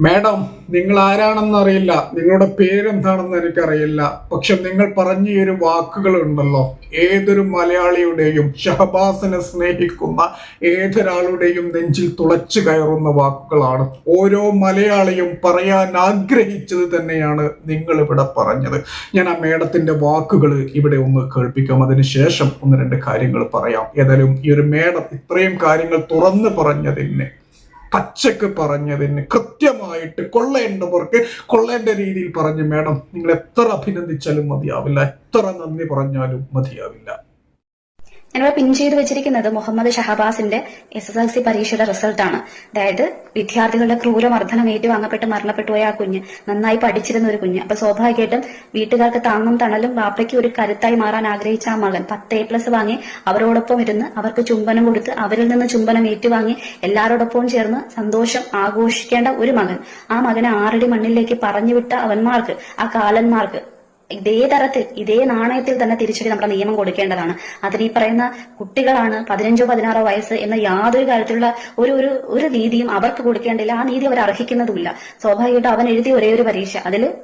Madam നിങ്ങൾ ആരാണെന്ന് അറിയില്ല. നിങ്ങളുടെ പേരെന്താണെന്ന് എനിക്കറിയില്ല. പക്ഷെ നിങ്ങൾ പറഞ്ഞ ഒരു വാക്കുകൾ ഉണ്ടല്ലോ ഏതൊരു മലയാളിയുടെയും ഷഹബാസിനെ സ്നേഹിക്കുന്ന ഏതൊരാളുടെയും നെഞ്ചിൽ തുളച്ചു കയറുന്ന വാക്കുകളാണ്. ഓരോ മലയാളിയും പറയാൻ ആഗ്രഹിച്ചത് തന്നെയാണ് നിങ്ങൾ ഇവിടെ പറഞ്ഞത്. ഞാൻ ആ മേഡത്തിന്റെ വാക്കുകൾ ഇവിടെ ഒന്ന് കേൾപ്പിക്കാം. അതിനുശേഷം ഒന്ന് രണ്ട് കാര്യങ്ങൾ പറയാം. ഏതായാലും ഈ ഒരു മേഡം ഇത്രയും കാര്യങ്ങൾ തുറന്നു പറഞ്ഞതിന് പച്ചക്ക് പറഞ്ഞതിന് കൃത്യമായിട്ട് കൊള്ളേണ്ടവർക്ക് കൊള്ളേണ്ട രീതിയിൽ പറഞ്ഞു മേഡം നിങ്ങൾ എത്ര അഭിനന്ദിച്ചാലും മതിയാവില്ല. എത്ര നന്ദി പറഞ്ഞാലും മതിയാവില്ല. ഞാനിവിടെ പിൻ ചെയ്ത് വെച്ചിരിക്കുന്നത് മുഹമ്മദ് ഷഹബാസിന്റെ എസ് എസ് എൽ സി പരീക്ഷയുടെ റിസൾട്ടാണ് അതായത് വിദ്യാർത്ഥികളുടെ ക്രൂരമർദ്ദനം ഏറ്റുവാങ്ങപ്പെട്ട് മരണപ്പെട്ടു പോയ ആ കുഞ്ഞ് നന്നായി പഠിച്ചിരുന്ന ഒരു കുഞ്ഞ്. അപ്പൊ സ്വാഭാവികമായിട്ടും വീട്ടുകാർക്ക് താങ്ങും തണലും വാപ്പയ്ക്ക് ഒരു കരുത്തായി മാറാൻ ആഗ്രഹിച്ച ആ മകൻ പത്ത് എ പ്ലസ് വാങ്ങി അവരോടൊപ്പം ഇരുന്ന് അവർക്ക് ചുംബനം കൊടുത്ത് അവരിൽ നിന്ന് ചുംബനം ഏറ്റുവാങ്ങി എല്ലാവരോടൊപ്പവും ചേർന്ന് സന്തോഷം ആഘോഷിക്കേണ്ട ഒരു മകൻ. ആ മകനെ ആറടി മണ്ണിലേക്ക് പറഞ്ഞുവിട്ട അവന്മാർക്ക് ആ കാലന്മാർക്ക് ഇതേ തരത്തിൽ ഇതേ നാണയത്തിൽ തന്നെ തിരിച്ചടി നമ്മുടെ നിയമം കൊടുക്കേണ്ടതാണ്. അതിന് ഈ പറയുന്ന കുട്ടികളാണ് പതിനഞ്ചോ പതിനാറോ വയസ്സ് എന്ന യാതൊരു കാര്യത്തിലുള്ള ഒരു ഒരു ഒരു നീതിയും അവർക്ക് കൊടുക്കേണ്ടില്ല. ആ നീതി അവർ അർഹിക്കുന്നതുമില്ല. സ്വാഭാവികമായിട്ടും അവൻ എഴുതിയ ഒരേ ഒരു പരീക്ഷ. അതിൽ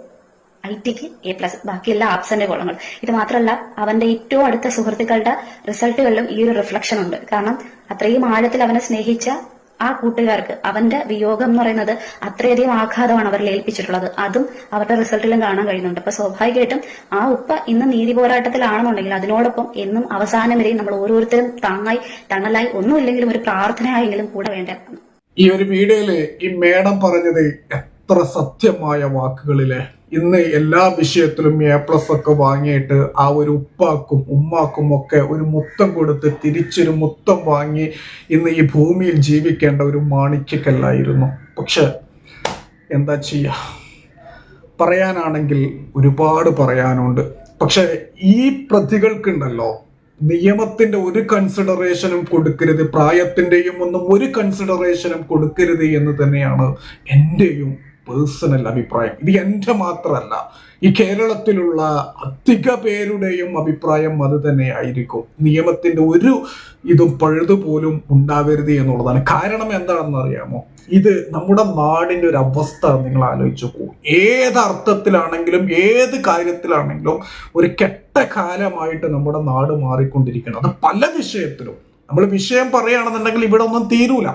ഐ ടിക്ക് എ പ്ലസ് ബാക്കി എല്ലാ ആബ്സന്റ് കോളങ്ങൾ. ഇത് മാത്രമല്ല അവന്റെ ഏറ്റവും അടുത്ത സുഹൃത്തുക്കളുടെ റിസൾട്ടുകളിലും ഈ ഒരു റിഫ്ലക്ഷൻ ഉണ്ട്. കാരണം അത്രയും ആഴത്തിൽ അവനെ സ്നേഹിച്ച ആ കൂട്ടുകാർക്ക് അവന്റെ വിയോഗം എന്ന് പറയുന്നത് അത്രയധികം ആഘാതമാണ് അവർ ഏൽപ്പിച്ചിട്ടുള്ളത്. അതും അവരുടെ റിസൾട്ടിലും കാണാൻ കഴിയുന്നുണ്ട്. അപ്പൊ സ്വാഭാവികമായിട്ടും ആ ഉപ്പ ഇന്ന് നീതി പോരാട്ടത്തിലാണെന്നുണ്ടെങ്കിൽ അതിനോടൊപ്പം എന്നും അവസാനം വരെയും നമ്മൾ ഓരോരുത്തരും താങ്ങായി തണലായി ഒന്നുമില്ലെങ്കിലും ഒരു പ്രാർത്ഥനയായെങ്കിലും കൂടെ വേണ്ടതാണ് ഈ ഒരു വീഡിയോയിൽ ഈ മേഡം പറഞ്ഞത് എത്ര സത്യമായ വാക്കുകളിലെ. ഇന്ന് എല്ലാ വിഷയത്തിലും എ പ്ലസ് ഒക്കെ വാങ്ങിയിട്ട് ആ ഒരു ഉപ്പാക്കും ഉമ്മാക്കും ഒക്കെ ഒരു മുത്തം കൊടുത്ത് തിരിച്ചൊരു മുത്തം വാങ്ങി ഇന്ന് ഈ ഭൂമിയിൽ ജീവിക്കേണ്ട ഒരു മാണിക്യക്കല്ലായിരുന്നു. പക്ഷെ എന്താ ചെയ്യുക പറയാനാണെങ്കിൽ ഒരുപാട് പറയാനുണ്ട്. പക്ഷെ ഈ പ്രതികൾക്കുണ്ടല്ലോ നിയമത്തിന്റെ ഒരു കൺസിഡറേഷനും കൊടുക്കരുത് പ്രായത്തിന്റെയും ഒന്നും ഒരു കൺസിഡറേഷനും കൊടുക്കരുത് എന്ന് തന്നെയാണ് എന്റെയും പേഴ്സണൽ അഭിപ്രായം. ഇത് എന്റെ മാത്രമല്ല ഈ കേരളത്തിലുള്ള അധിക പേരുടെയും അഭിപ്രായം അത് തന്നെ ആയിരിക്കും. നിയമത്തിന്റെ ഒരു ഇതും പഴുതുപോലും ഉണ്ടാവരുത് എന്നുള്ളതാണ്. കാരണം എന്താണെന്ന് അറിയാമോ? ഇത് നമ്മുടെ നാടിന്റെ ഒരു അവസ്ഥ നിങ്ങൾ ആലോചിച്ച് പോകും ഏത് അർത്ഥത്തിലാണെങ്കിലും ഏത് കാര്യത്തിലാണെങ്കിലും ഒരു കെട്ട കാലമായിട്ട് നമ്മുടെ നാട് മാറിക്കൊണ്ടിരിക്കണം. അത് പല വിഷയത്തിലും. നമ്മൾ വിഷയം പറയുകയാണെന്നുണ്ടെങ്കിൽ ഇവിടെ ഒന്നും തീരൂല.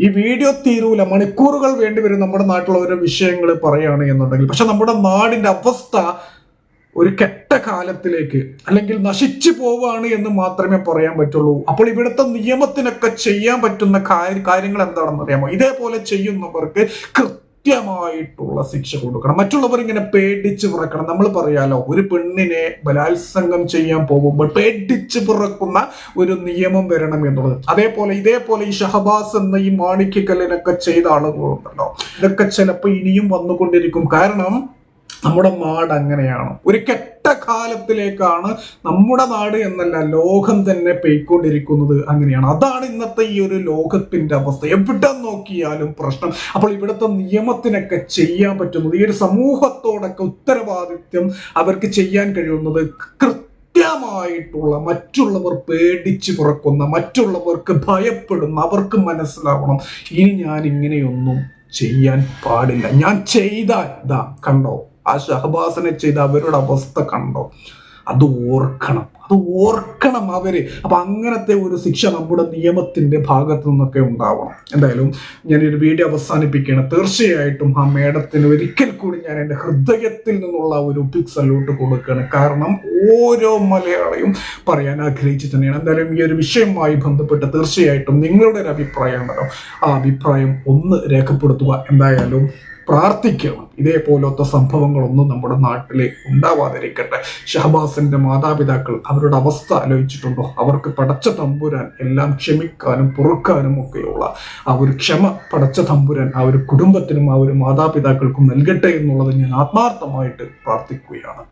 ഈ വീഡിയോ തീരൂല. മണിക്കൂറുകൾ വേണ്ടി വരും നമ്മുടെ നാട്ടിലുള്ള ഓരോ വിഷയങ്ങൾ പറയുകയാണ് എന്നുണ്ടെങ്കിൽ. പക്ഷെ നമ്മുടെ നാടിന്റെ അവസ്ഥ ഒരു കെട്ട കാലത്തിലേക്ക് അല്ലെങ്കിൽ നശിച്ചു പോവാണ് എന്ന് മാത്രമേ പറയാൻ പറ്റുള്ളൂ. അപ്പോൾ ഇവിടുത്തെ നിയമത്തിനൊക്കെ ചെയ്യാൻ പറ്റുന്ന കാര്യ- കാര്യങ്ങൾ എന്താണെന്ന് അറിയാമോ? ഇതേപോലെ ചെയ്യുന്നവർക്ക് കൃത്യമായിട്ടുള്ള ശിക്ഷ കൊടുക്കണം. മറ്റുള്ളവർ ഇങ്ങനെ പേടിച്ച് പിറക്കണം നമ്മൾ പറയാലോ ഒരു പെണ്ണിനെ ബലാത്സംഗം ചെയ്യാൻ പോകുമ്പോൾ പേടിച്ച് പിറക്കുന്ന ഒരു നിയമം വരണം എന്നുള്ളത്. അതേപോലെ ഇതേപോലെ ഈ ഷഹബാസ് എന്ന ഈ മാണിക്യക്കല്ലിനൊക്കെ ചെയ്ത ആളുകളുണ്ടല്ലോ. ഇതൊക്കെ ചിലപ്പോൾ ഇനിയും വന്നുകൊണ്ടിരിക്കും. കാരണം നമ്മുടെ നാട് അങ്ങനെയാണ്. ഒരു കെട്ട കാലത്തിലേക്കാണ് നമ്മുടെ നാട് എന്നല്ല ലോകം തന്നെ പെയ്ക്കൊണ്ടിരിക്കുന്നത് അങ്ങനെയാണ്. അതാണ് ഇന്നത്തെ ഈ ഒരു ലോകത്തിന്റെ അവസ്ഥ. എവിടെ നോക്കിയാലും പ്രശ്നം. അപ്പോൾ ഇവിടുത്തെ നിയമത്തിനൊക്കെ ചെയ്യാൻ പറ്റുന്നത് ഈ ഒരു സമൂഹത്തോടൊക്കെ ഉത്തരവാദിത്വം അവർക്ക് ചെയ്യാൻ കഴിയുന്നത് കൃത്യമായിട്ടുള്ള മറ്റുള്ളവർ പേടിച്ചു പുറക്കുന്ന മറ്റുള്ളവർക്ക് ഭയപ്പെടുന്ന അവർക്ക് മനസ്സിലാവണം. ഇനി ഞാൻ ഇങ്ങനെയൊന്നും ചെയ്യാൻ പാടില്ല. ഞാൻ ചെയ്താൽ ഇതാ കണ്ടോ ആ ഷഹബാസിനെ ചെയ്ത അവരുടെ അവസ്ഥ കണ്ടോ? അത് ഓർക്കണം. അത് ഓർക്കണം അവർ. അപ്പൊ അങ്ങനത്തെ ഒരു ശിക്ഷ നമ്മുടെ നിയമത്തിന്റെ ഭാഗത്തു നിന്നൊക്കെ ഉണ്ടാവണം. എന്തായാലും ഞാൻ ഒരു വീഡിയോ അവസാനിപ്പിക്കുകയാണ്. തീർച്ചയായിട്ടും ആ മേഡത്തിന് ഒരിക്കൽ കൂടി ഞാൻ എന്റെ ഹൃദയത്തിൽ നിന്നുള്ള ഒരു ബിഗ് സല്യൂട്ട് കൊടുക്കുകയാണ്. കാരണം ഓരോ മലയാളിയും പറയാൻ ആഗ്രഹിച്ചു തന്നെയാണ്. എന്തായാലും ഈ ഒരു വിഷയവുമായി ബന്ധപ്പെട്ട് തീർച്ചയായിട്ടും നിങ്ങളുടെ ഒരു അഭിപ്രായം ഉണ്ടല്ലോ. ആ അഭിപ്രായം ഒന്ന് രേഖപ്പെടുത്തുക. എന്തായാലും പ്രാർത്ഥിക്കണം. ഇതേപോലത്തെ സംഭവങ്ങളൊന്നും നമ്മുടെ നാട്ടിൽ ഉണ്ടാവാതിരിക്കട്ടെ. ഷഹബാസിന്റെ മാതാപിതാക്കൾ അവരുടെ അവസ്ഥ ആലോചിച്ചിട്ടുണ്ടോ? അവർക്ക് പടച്ച തമ്പുരാൻ എല്ലാം ക്ഷമിക്കാനും പൊറുക്കാനും ഒക്കെയുള്ള ആ ഒരു ക്ഷമ പടച്ച തമ്പുരാൻ ആ ഒരു കുടുംബത്തിനും ആ ഒരു മാതാപിതാക്കൾക്കും നൽകട്ടെ എന്നുള്ളത് ഞാൻ ആത്മാർത്ഥമായിട്ട് പ്രാർത്ഥിക്കുകയാണ്.